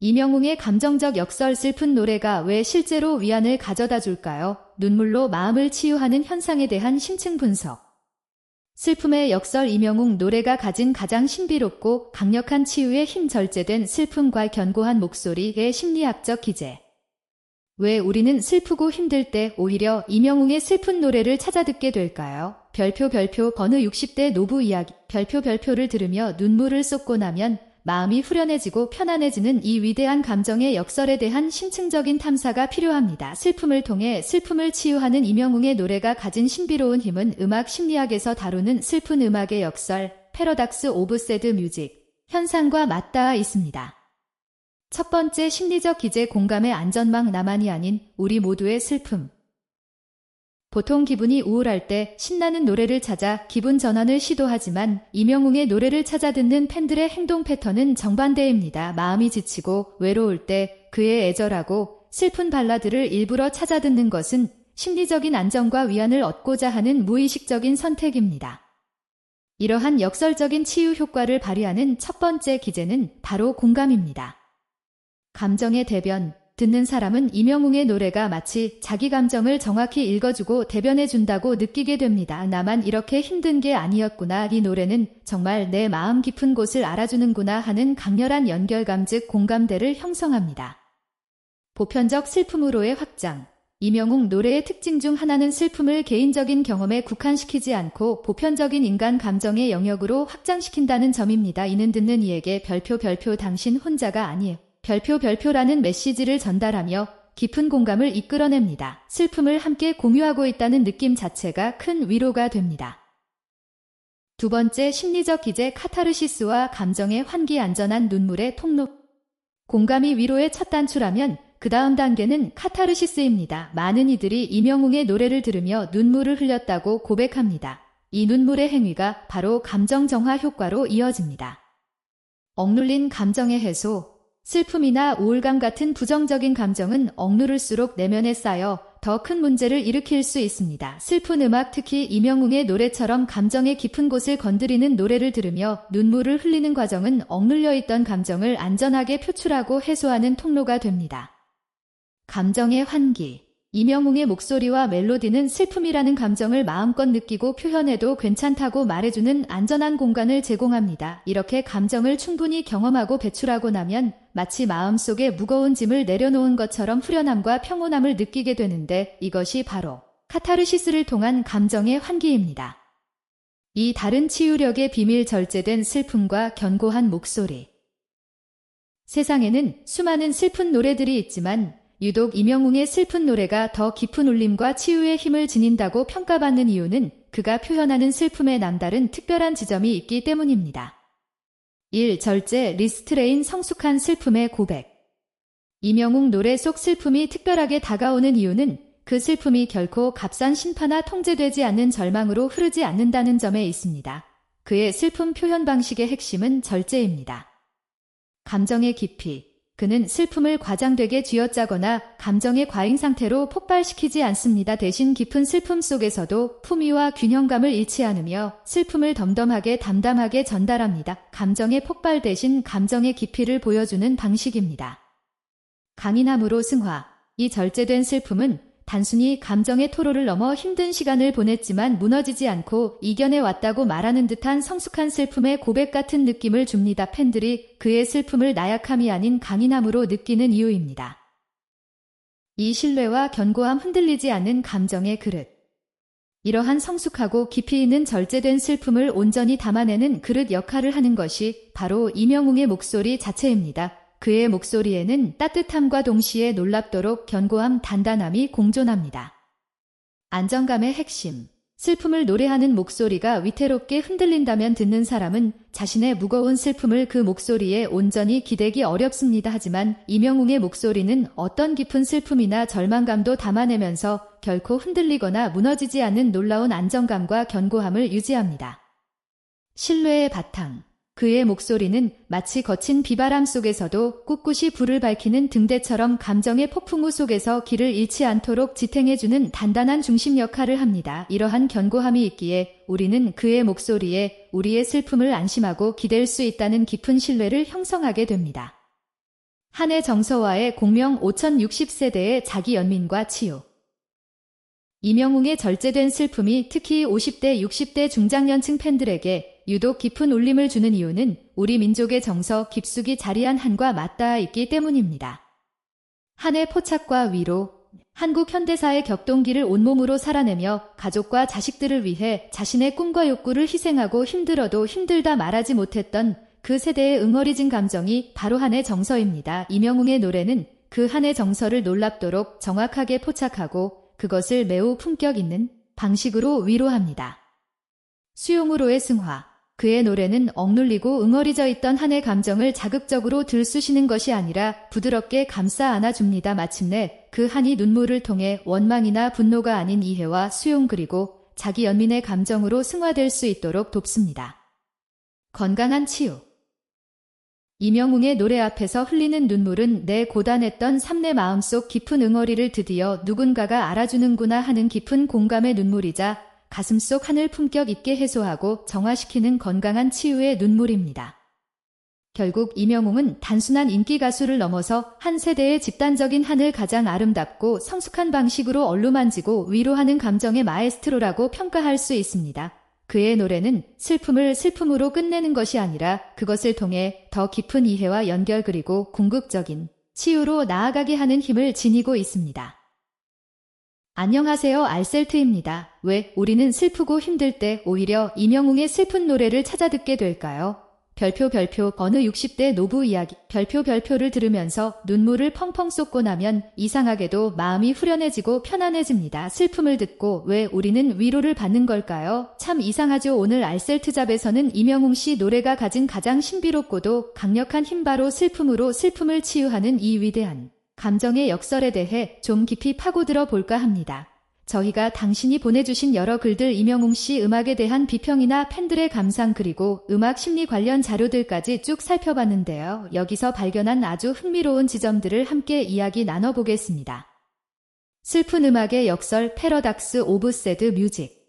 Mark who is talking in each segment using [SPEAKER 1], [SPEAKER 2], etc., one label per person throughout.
[SPEAKER 1] 이명웅의 감정적 역설 슬픈 노래가 왜 실제로 위안을 가져다 줄까요? 눈물로 마음을 치유하는 현상에 대한 심층 분석. 슬픔의 역설 이명웅 노래가 가진 가장 신비롭고 강력한 치유의 힘 절제된 슬픔과 견고한 목소리의 심리학적 기제. 왜 우리는 슬프고 힘들 때 오히려 이명웅의 슬픈 노래를 찾아 듣게 될까요? 별표 별표 어느 60대 노부 이야기 별표 별표를 들으며 눈물을 쏟고 나면 마음이 후련해지고 편안해지는 이 위대한 감정의 역설에 대한 심층적인 탐사가 필요합니다. 슬픔을 통해 슬픔을 치유하는 이명웅의 노래가 가진 신비로운 힘은 음악 심리학에서 다루는 슬픈 음악의 역설, 패러닥스 오브 새드 뮤직, 현상과 맞닿아 있습니다. 첫 번째 심리적 기제 공감의 안전망 나만이 아닌 우리 모두의 슬픔. 보통 기분이 우울할 때 신나는 노래를 찾아 기분 전환을 시도하지만 이명웅의 노래를 찾아 듣는 팬들의 행동 패턴은 정반대입니다. 마음이 지치고 외로울 때 그의 애절하고 슬픈 발라드를 일부러 찾아 듣는 것은 심리적인 안정과 위안을 얻고자 하는 무의식적인 선택입니다. 이러한 역설적인 치유 효과를 발휘하는 첫 번째 기제는 바로 공감입니다. 감정의 대변, 듣는 사람은 이명웅의 노래가 마치 자기 감정을 정확히 읽어주고 대변해준다고 느끼게 됩니다. 나만 이렇게 힘든 게 아니었구나. 이 노래는 정말 내 마음 깊은 곳을 알아주는구나 하는 강렬한 연결감 즉 공감대를 형성합니다. 보편적 슬픔으로의 확장. 이명웅 노래의 특징 중 하나는 슬픔을 개인적인 경험에 국한시키지 않고 보편적인 인간 감정의 영역으로 확장시킨다는 점입니다. 이는 듣는 이에게 별표 별표 당신 혼자가 아니에요. 별표 별표라는 메시지를 전달하며 깊은 공감을 이끌어냅니다. 슬픔을 함께 공유하고 있다는 느낌 자체가 큰 위로가 됩니다. 두 번째 심리적 기제 카타르시스와 감정의 환기 안전한 눈물의 통로. 공감이 위로의 첫 단추라면 그 다음 단계는 카타르시스입니다. 많은 이들이 이명웅의 노래를 들으며 눈물을 흘렸다고 고백합니다. 이 눈물의 행위가 바로 감정 정화 효과로 이어집니다. 억눌린 감정의 해소, 슬픔이나 우울감 같은 부정적인 감정은 억누를수록 내면에 쌓여 더 큰 문제를 일으킬 수 있습니다. 슬픈 음악 특히 이명웅의 노래처럼 감정의 깊은 곳을 건드리는 노래를 들으며 눈물을 흘리는 과정은 억눌려 있던 감정을 안전하게 표출하고 해소하는 통로가 됩니다. 감정의 환기 이명웅의 목소리와 멜로디는 슬픔이라는 감정을 마음껏 느끼고 표현해도 괜찮다고 말해주는 안전한 공간을 제공합니다. 이렇게 감정을 충분히 경험하고 배출하고 나면 마치 마음속에 무거운 짐을 내려놓은 것처럼 후련함과 평온함을 느끼게 되는데 이것이 바로 카타르시스를 통한 감정의 환기입니다. 이 다른 치유력의 비밀 절제된 슬픔과 견고한 목소리. 세상에는 수많은 슬픈 노래들이 있지만 유독 이명웅의 슬픈 노래가 더 깊은 울림과 치유의 힘을 지닌다고 평가받는 이유는 그가 표현하는 슬픔의 남다른 특별한 지점이 있기 때문입니다. 1. 절제 리스트레인 성숙한 슬픔의 고백 이명웅 노래 속 슬픔이 특별하게 다가오는 이유는 그 슬픔이 결코 값싼 심파나 통제되지 않는 절망으로 흐르지 않는다는 점에 있습니다. 그의 슬픔 표현 방식의 핵심은 절제입니다. 감정의 깊이, 그는 슬픔을 과장되게 쥐어짜거나 감정의 과잉 상태로 폭발시키지 않습니다. 대신 깊은 슬픔 속에서도 품위와 균형감을 잃지 않으며 슬픔을 덤덤하게 담담하게 전달합니다. 감정의 폭발 대신 감정의 깊이를 보여주는 방식입니다. 강인함으로 승화. 이 절제된 슬픔은 단순히 감정의 토로를 넘어 힘든 시간을 보냈지만 무너지지 않고 이겨내 왔다고 말하는 듯한 성숙한 슬픔의 고백 같은 느낌을 줍니다. 팬들이 그의 슬픔을 나약함이 아닌 강인함으로 느끼는 이유입니다. 이 신뢰와 견고함 흔들리지 않는 감정의 그릇. 이러한 성숙하고 깊이 있는 절제된 슬픔을 온전히 담아내는 그릇 역할을 하는 것이 바로 이명웅의 목소리 자체입니다. 그의 목소리에는 따뜻함과 동시에 놀랍도록 견고함, 단단함이 공존합니다. 안정감의 핵심. 슬픔을 노래하는 목소리가 위태롭게 흔들린다면 듣는 사람은 자신의 무거운 슬픔을 그 목소리에 온전히 기대기 어렵습니다. 하지만 이명웅의 목소리는 어떤 깊은 슬픔이나 절망감도 담아내면서 결코 흔들리거나 무너지지 않는 놀라운 안정감과 견고함을 유지합니다. 신뢰의 바탕. 그의 목소리는 마치 거친 비바람 속에서도 꿋꿋이 불을 밝히는 등대처럼 감정의 폭풍우 속에서 길을 잃지 않도록 지탱해주는 단단한 중심 역할을 합니다. 이러한 견고함이 있기에 우리는 그의 목소리에 우리의 슬픔을 안심하고 기댈 수 있다는 깊은 신뢰를 형성하게 됩니다. 한해 정서와의 공명 5060세대의 자기 연민과 치유. 이명웅의 절제된 슬픔이 특히 50대, 60대 중장년층 팬들에게 유독 깊은 울림을 주는 이유는 우리 민족의 정서 깊숙이 자리한 한과 맞닿아 있기 때문입니다. 한의 포착과 위로, 한국 현대사의 격동기를 온몸으로 살아내며 가족과 자식들을 위해 자신의 꿈과 욕구를 희생하고 힘들어도 힘들다 말하지 못했던 그 세대의 응어리진 감정이 바로 한의 정서입니다. 이명웅의 노래는 그 한의 정서를 놀랍도록 정확하게 포착하고 그것을 매우 품격 있는 방식으로 위로합니다. 수용으로의 승화. 그의 노래는 억눌리고 응어리져 있던 한의 감정을 자극적으로 들쑤시는 것이 아니라 부드럽게 감싸 안아줍니다. 마침내 그 한이 눈물을 통해 원망이나 분노가 아닌 이해와 수용 그리고 자기 연민의 감정으로 승화될 수 있도록 돕습니다. 건강한 치유. 이명웅의 노래 앞에서 흘리는 눈물은 내 고단했던 삶내 마음속 깊은 응어리를 드디어 누군가가 알아주는구나 하는 깊은 공감의 눈물이자 가슴속 하늘 품격 있게 해소하고 정화시키는 건강한 치유의 눈물입니다. 결국 이명웅은 단순한 인기 가수를 넘어서 한 세대의 집단적인 한을 가장 아름답고 성숙한 방식으로 얼루만지고 위로하는 감정의 마에스트로라고 평가할 수 있습니다. 그의 노래는 슬픔을 슬픔으로 끝내는 것이 아니라 그것을 통해 더 깊은 이해와 연결 그리고 궁극적인 치유로 나아가게 하는 힘을 지니고 있습니다. 안녕하세요 알셀트입니다. 왜 우리는 슬프고 힘들 때 오히려 이명웅의 슬픈 노래를 찾아 듣게 될까요? 별표 별표 어느 60대 노부 이야기 별표 별표를 들으면서 눈물을 펑펑 쏟고 나면 이상하게도 마음이 후련해지고 편안해집니다. 슬픔을 듣고 왜 우리는 위로를 받는 걸까요? 참 이상하죠. 오늘 알셀트잡에서는 이명웅 씨 노래가 가진 가장 신비롭고도 강력한 힘 바로 슬픔으로 슬픔을 치유하는 이 위대한 감정의 역설에 대해 좀 깊이 파고들어 볼까 합니다. 저희가 당신이 보내주신 여러 글들 이명웅 씨 음악에 대한 비평이나 팬들의 감상 그리고 음악 심리 관련 자료들까지 쭉 살펴봤는데요. 여기서 발견한 아주 흥미로운 지점들을 함께 이야기 나눠보겠습니다. 슬픈 음악의 역설 패러닥스 오브 새드 뮤직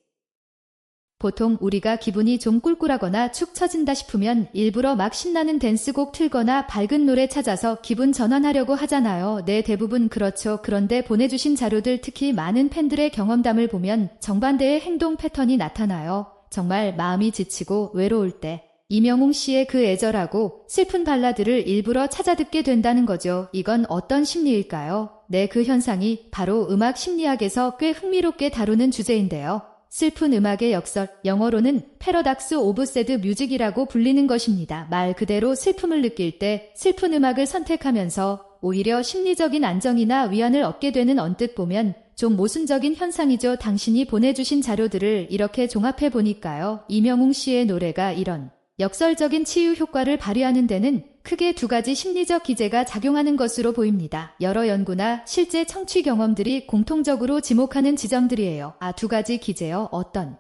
[SPEAKER 1] 보통 우리가 기분이 좀 꿀꿀하거나 축 처진다 싶으면 일부러 막 신나는 댄스곡 틀거나 밝은 노래 찾아서 기분 전환하려고 하잖아요. 네, 대부분 그렇죠. 그런데 보내주신 자료들 특히 많은 팬들의 경험담을 보면 정반대의 행동 패턴이 나타나요. 정말 마음이 지치고 외로울 때 이명웅 씨의 그 애절하고 슬픈 발라드를 일부러 찾아 듣게 된다는 거죠. 이건 어떤 심리일까요? 네, 그 현상이 바로 음악 심리학에서 꽤 흥미롭게 다루는 주제인데요. 슬픈 음악의 역설, 영어로는 패러닥스 오브 새드 뮤직이라고 불리는 것입니다. 말 그대로 슬픔을 느낄 때 슬픈 음악을 선택하면서 오히려 심리적인 안정이나 위안을 얻게 되는 언뜻 보면 좀 모순적인 현상이죠. 당신이 보내주신 자료들을 이렇게 종합해 보니까요. 이명웅 씨의 노래가 이런 역설적인 치유 효과를 발휘하는 데는 크게 두 가지 심리적 기제가 작용하는 것으로 보입니다. 여러 연구나 실제 청취 경험들이 공통적으로 지목하는 지점들이에요. 아, 두 가지 기제요. 어떤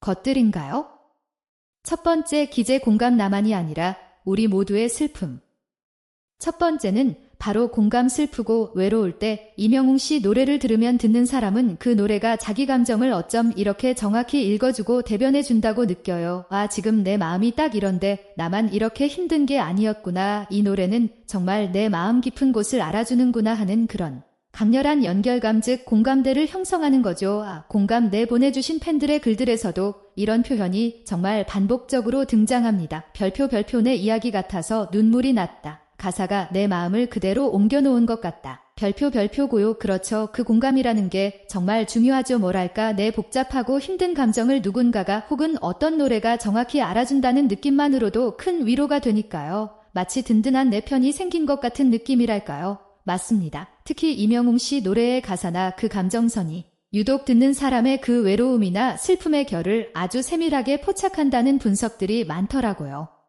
[SPEAKER 1] 것들인가요? 첫 번째 기제 공감 나만이 아니라 우리 모두의 슬픔. 첫 번째는 바로 공감 슬프고 외로울 때 이명웅 씨 노래를 들으면 듣는 사람은 그 노래가 자기 감정을 어쩜 이렇게 정확히 읽어주고 대변해 준다고 느껴요. 아, 지금 내 마음이 딱 이런데 나만 이렇게 힘든 게 아니었구나. 이 노래는 정말 내 마음 깊은 곳을 알아주는구나 하는 그런 강렬한 연결감 즉 공감대를 형성하는 거죠. 아, 공감 내 보내주신 팬들의 글들에서도 이런 표현이 정말 반복적으로 등장합니다. 별표 별표 내 이야기 같아서 눈물이 났다. 가사가 내 마음을 그대로 옮겨놓은 것 같다. 별표 별표고요. 그렇죠. 그 공감이라는 게 정말 중요하죠. 뭐랄까 내 복잡하고 힘든 감정을 누군가가 혹은 어떤 노래가 정확히 알아준다는 느낌만으로도 큰 위로가 되니까요. 마치 든든한 내 편이 생긴 것 같은 느낌이랄까요. 맞습니다. 특히 이명웅 씨 노래의 가사나 그 감정선이 유독 듣는 사람의 그 외로움이나 슬픔의 결을 아주 세밀하게 포착한다는 분석들이 많더라고요.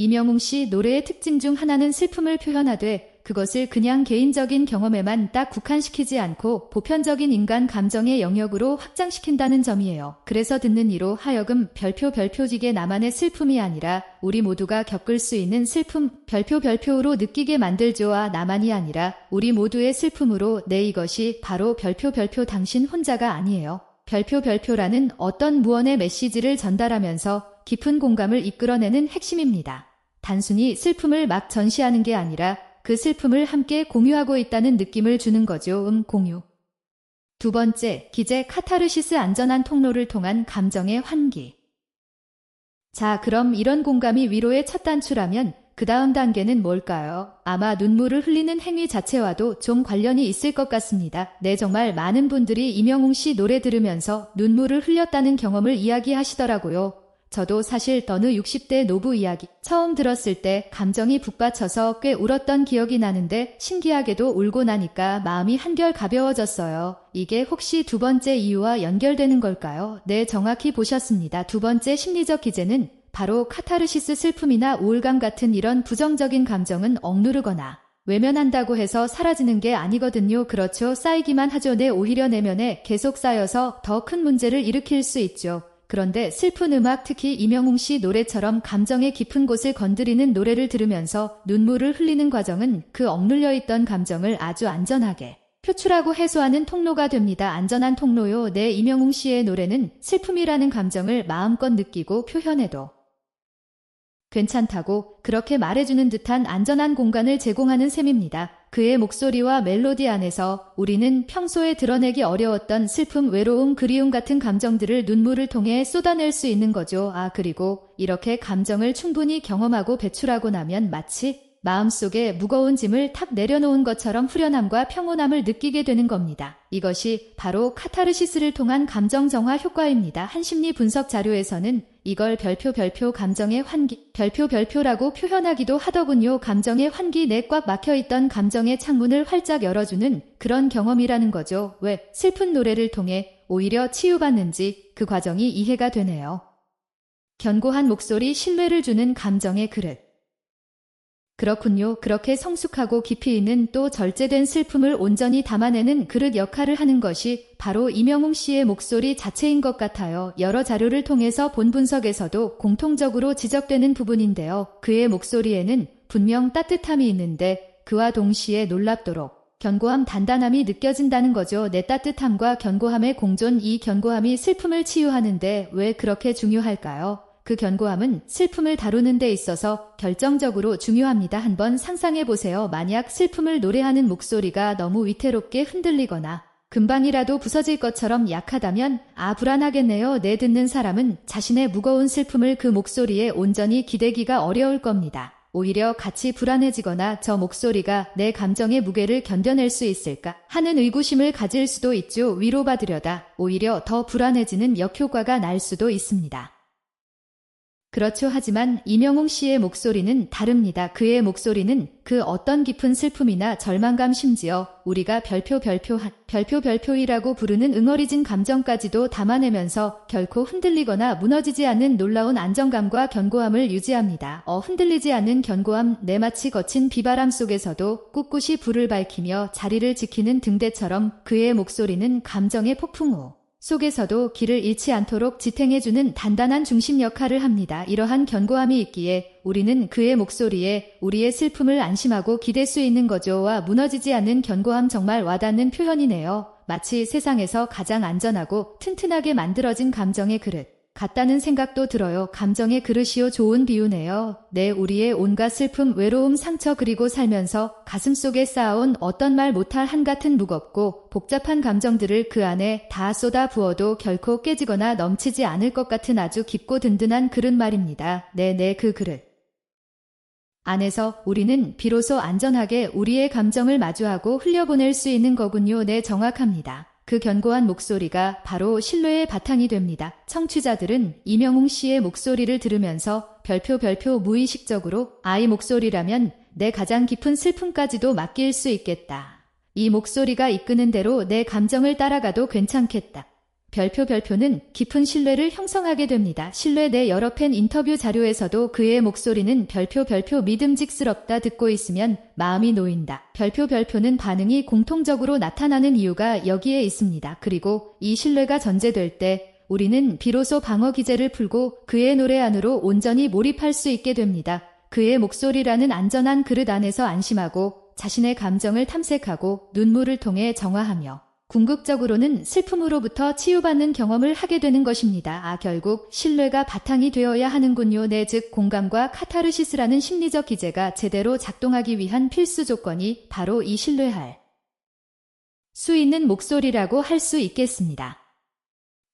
[SPEAKER 1] 이명웅 씨 노래의 특징 중 하나는 슬픔을 표현하되 그것을 그냥 개인적인 경험에만 딱 국한시키지 않고 보편적인 인간 감정의 영역으로 확장시킨다는 점이에요. 그래서 듣는 이로 하여금 별표 별표지게 나만의 슬픔이 아니라 우리 모두가 겪을 수 있는 슬픔 별표 별표로 느끼게 만들죠아 나만이 아니라 우리 모두의 슬픔으로 내 이것이 바로 별표 별표 당신 혼자가 아니에요. 별표 별표라는 어떤 무언의 메시지를 전달하면서 깊은 공감을 이끌어내는 핵심입니다. 단순히 슬픔을 막 전시하는 게 아니라 그 슬픔을 함께 공유하고 있다는 느낌을 주는 거죠. 음, 공유. 두 번째, 기재 카타르시스 안전한 통로를 통한 감정의 환기. 자, 그럼 이런 공감이 위로의 첫 단추라면 그 다음 단계는 뭘까요? 아마 눈물을 흘리는 행위 자체와도 좀 관련이 있을 것 같습니다. 네, 정말 많은 분들이 이명웅 씨 노래 들으면서 눈물을 흘렸다는 경험을 이야기하시더라고요. 저도 사실 어느 60대 노부 이야기 처음 들었을 때 감정이 북받쳐서 꽤 울었던 기억이 나는데 신기하게도 울고 나니까 마음이 한결 가벼워졌어요. 이게 혹시 두 번째 이유와 연결되는 걸까요? 네, 정확히 보셨습니다. 두 번째 심리적 기제는 바로 카타르시스 슬픔이나 우울감 같은 이런 부정적인 감정은 억누르거나 외면한다고 해서 사라지는 게 아니거든요. 그렇죠. 쌓이기만 하죠. 네, 오히려 내면에 계속 쌓여서 더 큰 문제를 일으킬 수 있죠. 그런데 슬픈 음악 특히 이명웅 씨 노래처럼 감정의 깊은 곳을 건드리는 노래를 들으면서 눈물을 흘리는 과정은 그 억눌려 있던 감정을 아주 안전하게 표출하고 해소하는 통로가 됩니다. 안전한 통로요. 내 이명웅 씨의 노래는 슬픔이라는 감정을 마음껏 느끼고 표현해도 괜찮다고 그렇게 말해주는 듯한 안전한 공간을 제공하는 셈입니다. 그의 목소리와 멜로디 안에서 우리는 평소에 드러내기 어려웠던 슬픔, 외로움, 그리움 같은 감정들을 눈물을 통해 쏟아낼 수 있는 거죠. 아, 그리고 이렇게 감정을 충분히 경험하고 배출하고 나면 마치 마음속에 무거운 짐을 탁 내려놓은 것처럼 후련함과 평온함을 느끼게 되는 겁니다. 이것이 바로 카타르시스를 통한 감정 정화 효과입니다. 한 심리 분석 자료에서는 이걸 별표 별표 감정의 환기, 별표 별표라고 표현하기도 하더군요. 감정의 환기 내 꽉 막혀있던 감정의 창문을 활짝 열어주는 그런 경험이라는 거죠. 왜 슬픈 노래를 통해 오히려 치유받는지 그 과정이 이해가 되네요. 견고한 목소리 신뢰를 주는 감정의 그릇. 그렇군요. 그렇게 성숙하고 깊이 있는 또 절제된 슬픔을 온전히 담아내는 그릇 역할을 하는 것이 바로 이명웅 씨의 목소리 자체인 것 같아요. 여러 자료를 통해서 본 분석에서도 공통적으로 지적되는 부분인데요. 그의 목소리에는 분명 따뜻함이 있는데 그와 동시에 놀랍도록 견고함, 단단함이 느껴진다는 거죠. 내 따뜻함과 견고함의 공존, 이 견고함이 슬픔을 치유하는데 왜 그렇게 중요할까요? 그 견고함은 슬픔을 다루는 데 있어서 결정적으로 중요합니다. 한번 상상해 보세요. 만약 슬픔을 노래하는 목소리가 너무 위태롭게 흔들리거나 금방이라도 부서질 것처럼 약하다면 아 불안하겠네요. 내 듣는 사람은 자신의 무거운 슬픔을 그 목소리에 온전히 기대기가 어려울 겁니다. 오히려 같이 불안해지거나 저 목소리가 내 감정의 무게를 견뎌낼 수 있을까 하는 의구심을 가질 수도 있죠. 위로받으려다 오히려 더 불안해지는 역효과가 날 수도 있습니다. 그렇죠. 하지만 이명웅 씨의 목소리는 다릅니다. 그의 목소리는 그 어떤 깊은 슬픔이나 절망감 심지어 우리가 별표 별표 한 별표 별표이라고 부르는 응어리진 감정까지도 담아내면서 결코 흔들리거나 무너지지 않는 놀라운 안정감과 견고함을 유지합니다. 어 흔들리지 않는 견고함 내 마치 거친 비바람 속에서도 꿋꿋이 불을 밝히며 자리를 지키는 등대처럼 그의 목소리는 감정의 폭풍우 속에서도 길을 잃지 않도록 지탱해주는 단단한 중심 역할을 합니다. 이러한 견고함이 있기에 우리는 그의 목소리에 우리의 슬픔을 안심하고 기댈 수 있는 거죠와 무너지지 않는 견고함 정말 와닿는 표현이네요. 마치 세상에서 가장 안전하고 튼튼하게 만들어진 감정의 그릇. 같다는 생각도 들어요. 감정의 그릇이요 좋은 비유네요. 네, 우리의 온갖 슬픔, 외로움, 상처 그리고 살면서 가슴 속에 쌓아온 어떤 말 못할 한같은 무겁고 복잡한 감정들을 그 안에 다 쏟아 부어도 결코 깨지거나 넘치지 않을 것 같은 아주 깊고 든든한 그릇 말입니다. 네, 네, 그 그릇. 안에서 우리는 비로소 안전하게 우리의 감정을 마주하고 흘려보낼 수 있는 거군요. 네, 정확합니다. 그 견고한 목소리가 바로 신뢰의 바탕이 됩니다. 청취자들은 이명웅 씨의 목소리를 들으면서 별표 별표 무의식적으로 아이 목소리라면 내 가장 깊은 슬픔까지도 맡길 수 있겠다. 이 목소리가 이끄는 대로 내 감정을 따라가도 괜찮겠다. 별표 별표는 깊은 신뢰를 형성하게 됩니다. 신뢰 내 여러 팬 인터뷰 자료에서도 그의 목소리는 별표 별표 믿음직스럽다 듣고 있으면 마음이 놓인다. 별표 별표는 반응이 공통적으로 나타나는 이유가 여기에 있습니다. 그리고 이 신뢰가 전제될 때 우리는 비로소 방어 기제를 풀고 그의 노래 안으로 온전히 몰입할 수 있게 됩니다. 그의 목소리라는 안전한 그릇 안에서 안심하고 자신의 감정을 탐색하고 눈물을 통해 정화하며 궁극적으로는 슬픔으로부터 치유받는 경험을 하게 되는 것입니다. 아, 결국 신뢰가 바탕이 되어야 하는군요. 내 즉 공감과 카타르시스라는 심리적 기제가 제대로 작동하기 위한 필수 조건이 바로 이 신뢰할 수 있는 목소리라고 할 수 있겠습니다.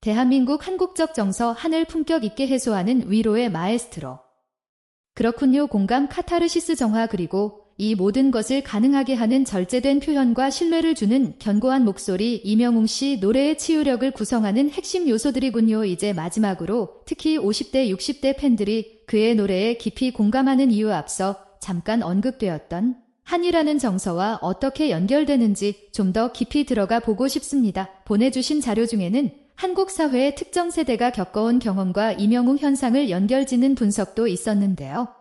[SPEAKER 1] 대한민국 한국적 정서 하늘 품격 있게 해소하는 위로의 마에스트로. 그렇군요. 공감 카타르시스 정화 그리고 이 모든 것을 가능하게 하는 절제된 표현과 신뢰를 주는 견고한 목소리 이명웅 씨 노래의 치유력을 구성하는 핵심 요소들이군요. 이제 마지막으로 특히 50대 60대 팬들이 그의 노래에 깊이 공감하는 이유 앞서 잠깐 언급되었던 한이라는 정서와 어떻게 연결되는지 좀 더 깊이 들어가 보고 싶습니다. 보내주신 자료 중에는 한국 사회의 특정 세대가 겪어온 경험과 이명웅 현상을 연결짓는 분석도 있었는데요.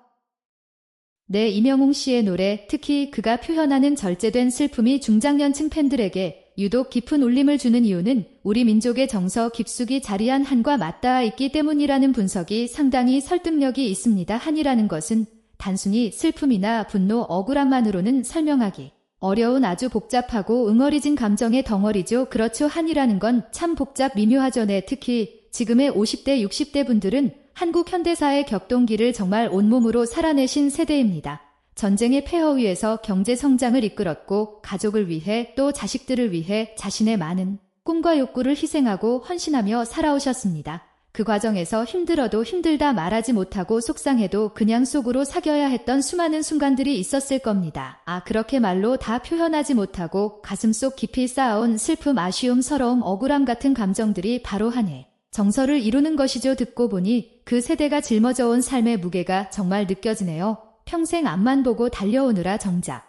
[SPEAKER 1] 네, 이명웅 씨의 노래, 특히 그가 표현하는 절제된 슬픔이 중장년층 팬들에게 유독 깊은 울림을 주는 이유는 우리 민족의 정서 깊숙이 자리한 한과 맞닿아 있기 때문이라는 분석이 상당히 설득력이 있습니다. 한이라는 것은 단순히 슬픔이나 분노, 억울함만으로는 설명하기 어려운 아주 복잡하고 응어리진 감정의 덩어리죠. 그렇죠. 한이라는 건 참 복잡 미묘하죠. 네, 특히 지금의 50대, 60대 분들은 한국 현대사의 격동기를 정말 온몸으로 살아내신 세대입니다. 전쟁의 폐허 위에서 경제 성장을 이끌었고 가족을 위해 또 자식들을 위해 자신의 많은 꿈과 욕구를 희생하고 헌신하며 살아오셨습니다. 그 과정에서 힘들어도 힘들다 말하지 못하고 속상해도 그냥 속으로 사겨야 했던 수많은 순간들이 있었을 겁니다. 아, 그렇게 말로 다 표현하지 못하고 가슴속 깊이 쌓아온 슬픔, 아쉬움, 서러움, 억울함 같은 감정들이 바로 한 해 정서를 이루는 것이죠. 듣고 보니 그 세대가 짊어져 온 삶의 무게가 정말 느껴지네요. 평생 앞만 보고 달려오느라 정작.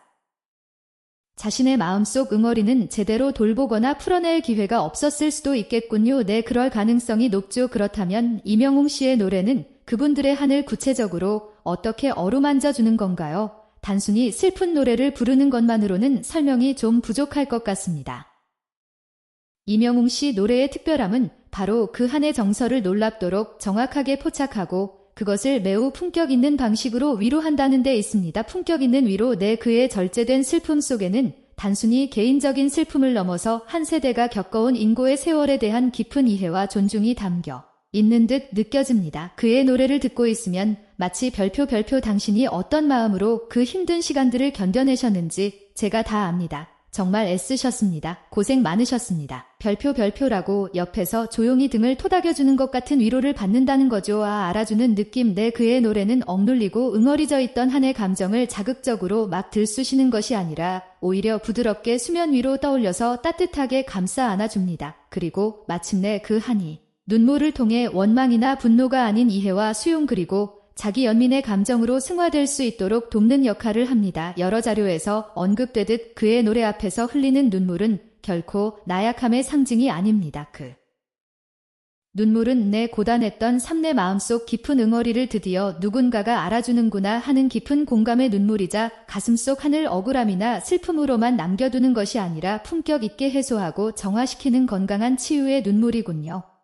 [SPEAKER 1] 자신의 마음속 응어리는 제대로 돌보거나 풀어낼 기회가 없었을 수도 있겠군요. 네, 그럴 가능성이 높죠. 그렇다면 이명웅 씨의 노래는 그분들의 한을 구체적으로 어떻게 어루만져 주는 건가요? 단순히 슬픈 노래를 부르는 것만으로는 설명이 좀 부족할 것 같습니다. 이명웅 씨 노래의 특별함은 바로 그 한의 정서를 놀랍도록 정확하게 포착하고 그것을 매우 품격 있는 방식으로 위로한다는 데 있습니다. 품격 있는 위로 내 그의 절제된 슬픔 속에는 단순히 개인적인 슬픔을 넘어서 한 세대가 겪어온 인고의 세월에 대한 깊은 이해와 존중이 담겨 있는 듯 느껴집니다. 그의 노래를 듣고 있으면 마치 별표 별표 당신이 어떤 마음으로 그 힘든 시간들을 견뎌내셨는지 제가 다 압니다. 정말 애쓰셨습니다. 고생 많으셨습니다. 별표 별표라고 옆에서 조용히 등을 토닥여주는 것 같은 위로를 받는다는 거죠. 아, 알아주는 느낌. 내 그의 노래는 억눌리고 응어리져 있던 한의 감정을 자극적으로 막 들쑤시는 것이 아니라 오히려 부드럽게 수면 위로 떠올려서 따뜻하게 감싸 안아줍니다. 그리고 마침내 그 한이 눈물을 통해 원망이나 분노가 아닌 이해와 수용 그리고 자기 연민의 감정으로 승화될 수 있도록 돕는 역할을 합니다. 여러 자료에서 언급되듯 그의 노래 앞에서 흘리는 눈물은 결코 나약함의 상징이 아닙니다. 그 눈물은 내 고단했던 삶내 마음속 깊은 응어리를 드디어 누군가가 알아주는구나 하는 깊은 공감의 눈물이자 가슴속 하늘 억울함이나 슬픔으로만 남겨두는 것이 아니라 품격 있게 해소하고 정화시키는 건강한 치유의 눈물이군요.